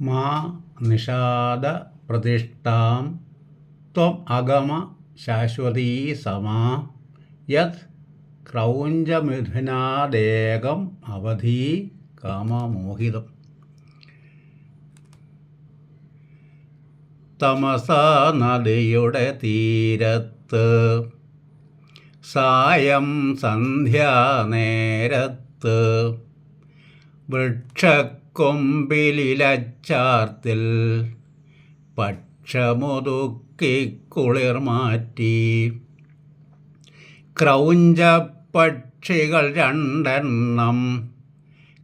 മാ നിഷാദ പ്രതിഷ്ഠാം. ത്വം അഗമ ശാശ്വതീ സമാ. യത് ക്രൗഞ്ചമിഥുനാദേകം അവധി കാമമോഹിതം. തമസ നദിയുടെ തീരത്ത് സായം സന്ധ്യാനേരത്ത് വൃക്ഷക്കൊമ്പിലിലച്ചാർത്തിൽ പക്ഷമുതുക്കി കുളിർ മാറ്റി. ക്രൗഞ്ചപ്പക്ഷികൾ രണ്ടെണ്ണം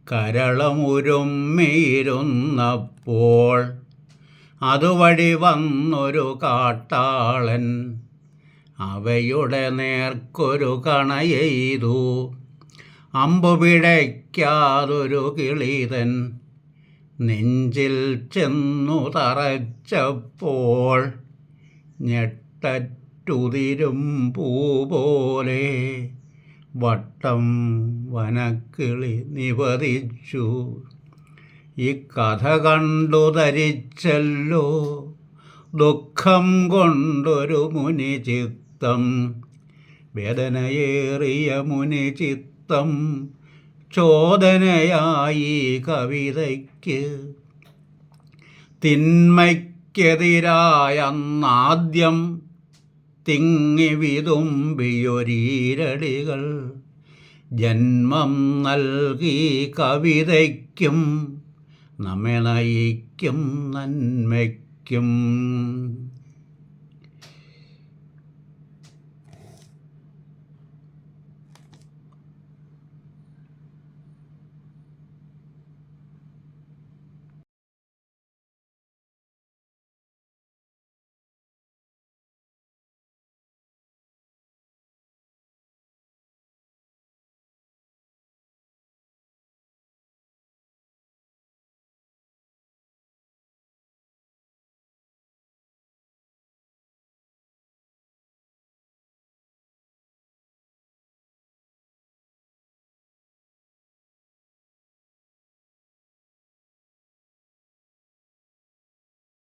കരളമുരുമ്മിയിരുന്നപ്പോൾ അതുവഴി വന്നൊരു കാട്ടാളൻ അവയുടെ നേർക്കൊരു കണയെയ്തു അമ്പു പിഴയ്ക്കാതൊരു കിളീതൻ നെഞ്ചിൽ ചെന്നു തറച്ചപ്പോൾ ഞെട്ടറ്റുതിരും പൂ പോലെ വട്ടം വനക്കിളി നിപതിച്ചു ഈ കഥ കണ്ടു ധരിച്ചല്ലോ. ദുഃഖം കൊണ്ടൊരു മുനി ചിത്തം വേദനയേറിയ മുനി ചിത്തം ചോദനയായി കവിതയ്ക്ക്. തിന്മയ്ക്കെതിരായെന്നാദ്യം തിങ്ങി വിതുമ്പിയൊരീരടികൾ. ജന്മം നൽകി കവിതയ്ക്കും നമ്മെ നയിക്കും നന്മയ്ക്കും.